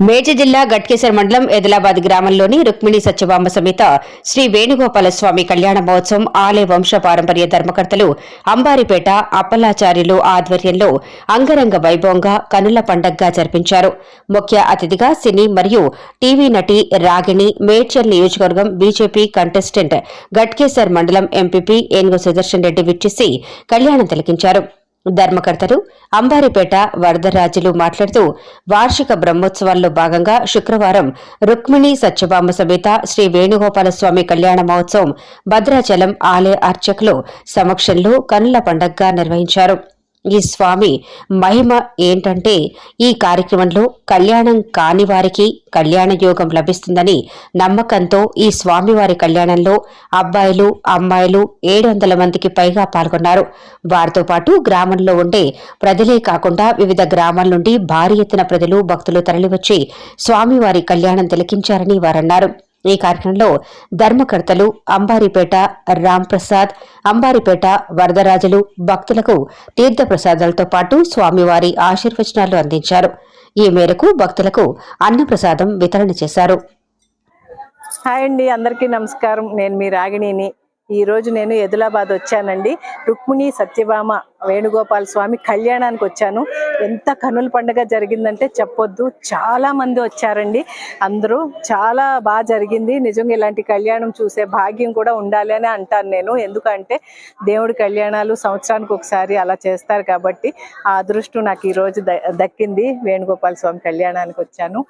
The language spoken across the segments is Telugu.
మేడ్చల్ జిల్లా గట్కేసర్ మండలం ఎదిలాబాద్ గ్రామంలోని రుక్మిణి సత్యభామ సమేత శ్రీ వేణుగోపాల స్వామి కళ్యాణ మహోత్సవం ఆలయ వంశ పారంపర్య ధర్మకర్తలు అంబారిపేట అప్పలాచార్యులు ఆధ్వర్యంలో అంగరంగ వైభవంగా కనుల పండగగా జరిపించారు. ముఖ్య అతిథిగా సినీ మరియు టీవీ నటి రాగిణి మేడ్చల్ నియోజకవర్గం బీజేపీ కంటెస్టెంట్ గట్కేసర్ మండలం ఎంపీపీ ఏనుగు సుదర్శన్ రెడ్డి విచ్చేసి కళ్యాణం తిలకించారు. ధర్మకర్తలు అంబారిపేట వరదరాజులు మాట్లాడుతూ వార్షిక బ్రహ్మోత్సవాల్లో భాగంగా శుక్రవారం రుక్మిణి సత్యభామ సమేత శ్రీ వేణుగోపాల స్వామి కళ్యాణ మహోత్సవం భద్రాచలం ఆలయ అర్చకులు సమక్షంలో కనుల పండగగా నిర్వహించారు. ఈ స్వామి మహిమ ఏంటంటే ఈ కార్యక్రమంలో కళ్యాణం కాని వారికి కళ్యాణ యోగం లభిస్తుందని నమ్మకంతో ఈ స్వామివారి కళ్యాణంలో అబ్బాయిలు అమ్మాయిలు ఏడు వందల మందికి పైగా పాల్గొన్నారు. వారితో పాటు గ్రామంలో ఉండే ప్రజలే కాకుండా వివిధ గ్రామాల నుండి భారీ ఎత్తున ప్రజలు భక్తులు తరలివచ్చి స్వామివారి కళ్యాణం తిలకించారని వారన్నారు. ఈ కార్యక్రమంలో ధర్మకర్తలు అంబారిపేట రాంప్రసాద్ అంబారిపేట వరదరాజులు భక్తులకు తీర్థప్రసాదాలతో పాటు స్వామివారి ఆశీర్వచనాలు అందించారు. ఈ మేరకు భక్తులకు అన్నప్రసాదం వితరణ చేశారు. హాయ్ అండి అందరికీ నమస్కారం. నేను మీ రాగిణిని. ఈరోజు నేను ఎదులాబాద్ వచ్చానండి. రుక్మిణి సత్యభామ వేణుగోపాల స్వామి కళ్యాణానికి వచ్చాను. ఎంత కనుల పండుగ జరిగిందంటే చెప్పొద్దు. చాలా మంది వచ్చారండి. అందరూ చాలా బాగా జరిగింది. నిజంగా ఇలాంటి కళ్యాణం చూసే భాగ్యం కూడా ఉండాలి అని అంటాను నేను. ఎందుకంటే దేవుడి కళ్యాణాలు సంవత్సరానికి ఒకసారి అలా చేస్తారు కాబట్టి ఆ అదృష్టం నాకు ఈ రోజు ద- దక్కింది. వేణుగోపాల స్వామి కళ్యాణానికి వచ్చాను.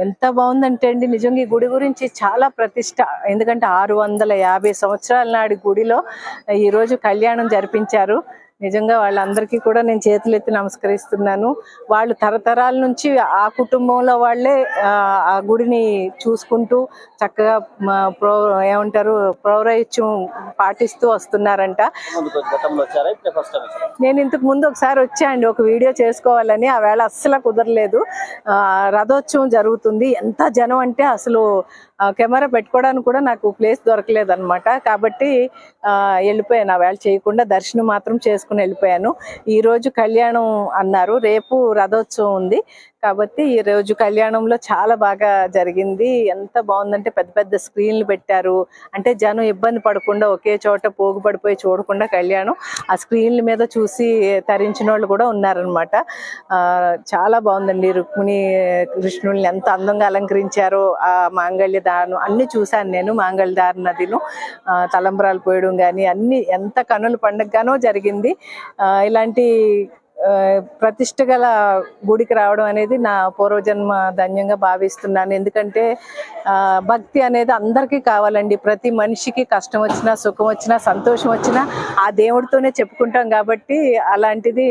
ఎంత బాగుందంటే అండి నిజంగా ఈ గుడి గురించి చాలా ప్రతిష్ట ఎందుకంటే ఆరు వందల యాభై సంవత్సరాల నాటి గుడిలో ఈరోజు కళ్యాణం జరిపించారు. నిజంగా వాళ్ళందరికీ కూడా నేను చేతులెత్తి నమస్కరిస్తున్నాను. వాళ్ళు తరతరాల నుంచి ఆ కుటుంబంలో వాళ్ళే ఆ, గుడిని చూసుకుంటూ చక్కగా ప్రో ఏమంటారు పౌరహిత్యం పాటిస్తూ వస్తున్నారంట. నేను ఇంతకు ముందు ఒకసారి వచ్చా అండి ఒక వీడియో చేసుకోవాలని. ఆ వేళ అస్సలు కుదరలేదు. ఆ, రథోత్సవం జరుగుతుంది. ఎంత జనం అంటే అసలు కెమెరా పెట్టుకోవడానికి కూడా నాకు ప్లేస్ దొరకలేదు అనమాట కాబట్టి వెళ్ళిపోయాను. ఆ వేళ చేయకుండా దర్శనం మాత్రం చేసుకుని వెళ్ళిపోయాను. ఈ రోజు కళ్యాణం అన్నారు. రేపు రథోత్సవం ఉంది. కాబట్టి ఈ రోజు కళ్యాణంలో చాలా బాగా జరిగింది. ఎంత బాగుందంటే పెద్ద పెద్ద స్క్రీన్లు పెట్టారు. అంటే జనం ఇబ్బంది పడకుండా ఒకే చోట పోగు పడిపోయి చూడకుండా కళ్యాణం ఆ స్క్రీన్ల మీద చూసి తరించిన వాళ్ళు కూడా ఉన్నారనమాట చాలా బాగుందండి. రుక్మిణి కృష్ణుల్ని ఎంత అందంగా అలంకరించారో ఆ మాంగళ్య దారుణం. అన్ని చూశాను నేను మాంగళ దారు నదిలో ఆ, తలంబ్రాలు పోయడం కానీ అన్ని ఎంత కనుల పండగగానో జరిగింది. ఆ, ఇలాంటి ప్రతిష్ట గల గుడికి రావడం అనేది నా పూర్వజన్మ ధన్యంగా భావిస్తున్నాను. ఎందుకంటే భక్తి అనేది అందరికీ కావాలండి. ప్రతి మనిషికి కష్టం వచ్చినా సుఖం వచ్చినా సంతోషం వచ్చినా ఆ దేవుడితోనే చెప్పుకుంటాం కాబట్టి అలాంటిది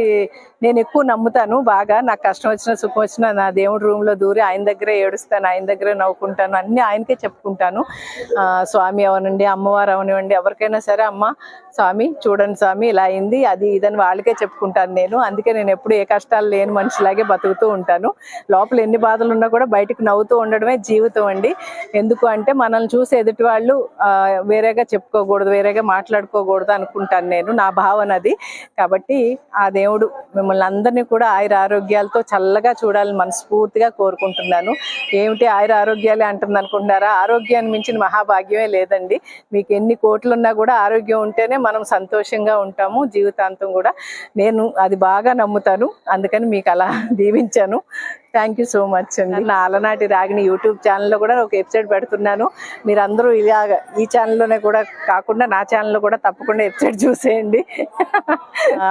నేను ఎక్కువ నమ్ముతాను. బాగా నాకు కష్టం వచ్చినా సుఖం వచ్చినా నా దేవుడి రూమ్లో దూరి ఆయన దగ్గరే ఏడుస్తాను ఆయన దగ్గరే నవ్వుకుంటాను అన్ని ఆయనకే చెప్పుకుంటాను. స్వామి అవనండి అమ్మవారు అవనివ్వండి ఎవరికైనా సరే అమ్మ స్వామి చూడండి స్వామి ఇలా అయింది అది ఇదని వాళ్ళకే చెప్పుకుంటాను నేను. అందుకే నేను ఎప్పుడు ఏ కష్టాలు లేని మనిషిలాగే బతుకుతూ ఉంటాను. లోపల ఎన్ని బాధలు ఉన్నా కూడా బయటకు నవ్వుతూ ఉండడమే జీవితం అండి. ఎందుకు అంటే మనల్ని చూసి ఎదుటి వాళ్ళు వేరేగా చెప్పుకోకూడదు వేరేగా మాట్లాడుకోకూడదు అనుకుంటాను నేను నా భావన అది. కాబట్టి ఆ దేవుడు మిమ్మల్ని అందరినీ కూడా ఆయుర ఆరోగ్యాలతో చల్లగా చూడాలని మనస్ఫూర్తిగా కోరుకుంటున్నాను. ఏమిటి ఆయుర ఆరోగ్యాలే అంటుంది అనుకుంటున్నారా? ఆరోగ్యాన్ని మించిన మహాభాగ్యమే లేదండి. మీకు ఎన్ని కోట్లున్నా కూడా ఆరోగ్యం ఉంటేనే మనం సంతోషంగా ఉంటాము జీవితాంతం కూడా. నేను అది బాగా నమ్ముతాను. అందుకని మీకు అలా దీవించాను. థ్యాంక్ యూ సో మచ్ అండి. నా అలనాటి రాగిని యూట్యూబ్ ఛానల్లో కూడా ఒక ఎపిసోడ్ పెడుతున్నాను. మీరు అందరూ ఇలాగ ఈ ఛానల్లోనే కూడా కాకుండా నా ఛానల్లో కూడా తప్పకుండా ఎపిసోడ్ చూసేయండి.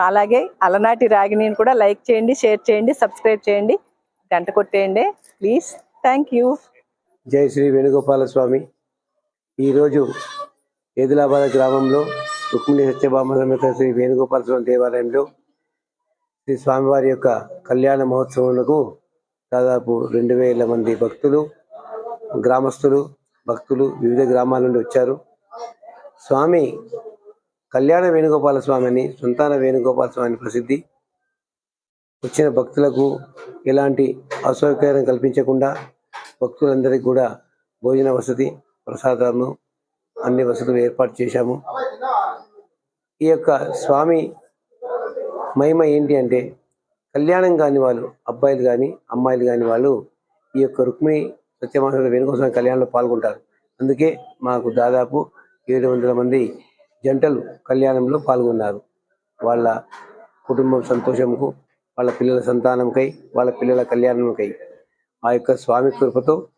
అలాగే అలనాటి రాగిని కూడా లైక్ చేయండి షేర్ చేయండి సబ్స్క్రైబ్ చేయండి గంట కొట్టేయండి. ప్లీజ్ థ్యాంక్ యూ జై శ్రీ వేణుగోపాల స్వామి. ఈరోజు ఏదిలాబాద్ గ్రామంలో రుక్మిణి సత్యభామ సమేత శ్రీ వేణుగోపాల స్వామి దేవాలయంలో శ్రీ స్వామివారి యొక్క కళ్యాణ మహోత్సవములకు దాదాపు రెండు వేల మంది భక్తులు గ్రామస్తులు భక్తులు వివిధ గ్రామాల నుండి వచ్చారు. స్వామి కళ్యాణ వేణుగోపాల స్వామి అని సంతాన వేణుగోపాల స్వామి ప్రసిద్ధి. వచ్చిన భక్తులకు ఎలాంటి అసౌకర్యం కల్పించకుండా భక్తులందరికీ కూడా భోజన వసతి ప్రసాదాలను అన్ని వసతులు ఏర్పాటు చేశాము. ఈ యొక్క స్వామి మహిమ ఏంటి అంటే కళ్యాణం కాని వాళ్ళు అబ్బాయిలు కానీ అమ్మాయిలు కాని వాళ్ళు ఈ యొక్క రుక్మిణి సత్యమాన వేణుగోస్వామి కళ్యాణంలో పాల్గొంటారు. అందుకే మాకు దాదాపు ఏడు వందల మంది జంటలు కళ్యాణంలో పాల్గొన్నారు. వాళ్ళ కుటుంబం సంతోషంకు వాళ్ళ పిల్లల సంతానంకై వాళ్ళ పిల్లల కళ్యాణంకై. ఆ యొక్క స్వామి కృపతో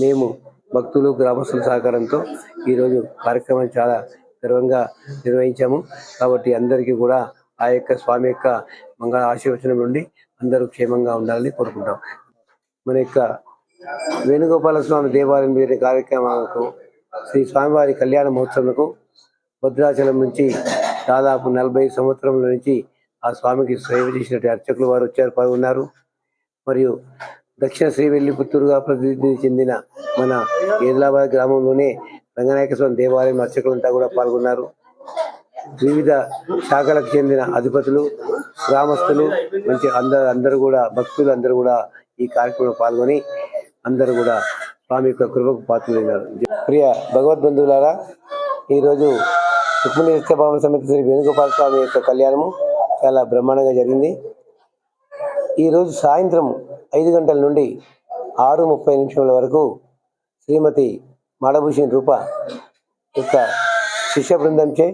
మేము భక్తులు గ్రామస్తుల సహకారంతో ఈరోజు కార్యక్రమం చాలా గర్వంగా నిర్వహించాము. కాబట్టి అందరికీ కూడా ఆ యొక్క స్వామి యొక్క మంగళ ఆశీర్వచనం నుండి అందరూ క్షేమంగా ఉండాలని కోరుకుంటాం. మన యొక్క వేణుగోపాల స్వామి దేవాలయం వేరే కార్యక్రమాలకు శ్రీ స్వామివారి కళ్యాణ మహోత్సవంకు భద్రాచలం నుంచి దాదాపు నలభై సంవత్సరముల నుంచి ఆ స్వామికి సేవ చేసినట్టు అర్చకులు వారు వచ్చారు పాల్గొన్నారు. మరియు దక్షిణ శ్రీవెల్లి పుత్తూరుగా ప్రసిద్ధి చెందిన మన ఏదిలాబాద్ గ్రామంలోనే రంగనాయక స్వామి దేవాలయం అర్చకులంతా కూడా పాల్గొన్నారు. వివిధ శాఖలకు చెందిన అధిపతులు గ్రామస్తులు మంచి అందరు అందరూ కూడా భక్తులు అందరూ కూడా ఈ కార్యక్రమంలో పాల్గొని అందరూ కూడా స్వామి యొక్క కృపకు పాత్రులైనారు. ప్రియ భగవద్బంధువులారా ఈరోజు రుక్మిణి సత్యభామ సమేత శ్రీ వేణుగోపాల స్వామి యొక్క కళ్యాణము చాలా బ్రహ్మాండంగా జరిగింది. ఈరోజు సాయంత్రం ఐదు గంటల నుండి ఆరు ముప్పై నిమిషముల వరకు శ్రీమతి మాడభూషణ్ రూప యొక్క శిష్య బృందంచే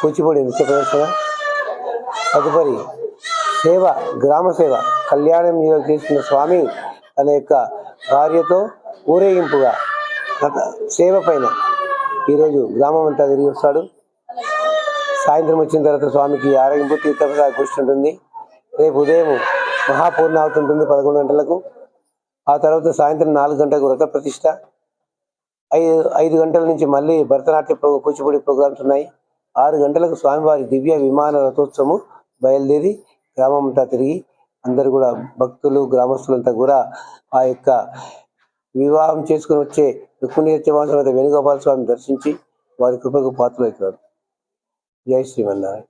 కూచిపూడి నృత్య ప్రదర్శన తదుపరి సేవ గ్రామ సేవ కళ్యాణం తీసుకున్న స్వామి తన యొక్క భార్యతో ఊరేగింపుగా గత సేవ పైన ఈరోజు గ్రామం అంతా తిరిగి వస్తాడు. సాయంత్రం వచ్చిన తర్వాత స్వామికి ఆరగింపు తీర్థప్రసాద పుష్టి ఉంటుంది. రేపు ఉదయం మహాపూర్ణావతి ఉంటుంది పదకొండు గంటలకు. ఆ తర్వాత సాయంత్రం నాలుగు గంటలకు వ్రత ప్రతిష్ట. ఐదు ఐదు గంటల నుంచి మళ్ళీ భరతనాట్య కూచిపూడి ప్రోగ్రామ్స్ ఉన్నాయి. ఆరు గంటలకు స్వామివారి దివ్య విమాన రథోత్సవం బయలుదేరి గ్రామం అంతా తిరిగి అందరు కూడా భక్తులు గ్రామస్తులంతా కూడా ఆ యొక్క వివాహం చేసుకుని వచ్చే రుక్మిణి సత్యవాస వేణుగోపాల స్వామి దర్శించి వారి కృపకు పాత్రలవుతారు జై శ్రీమన్నారాయణ.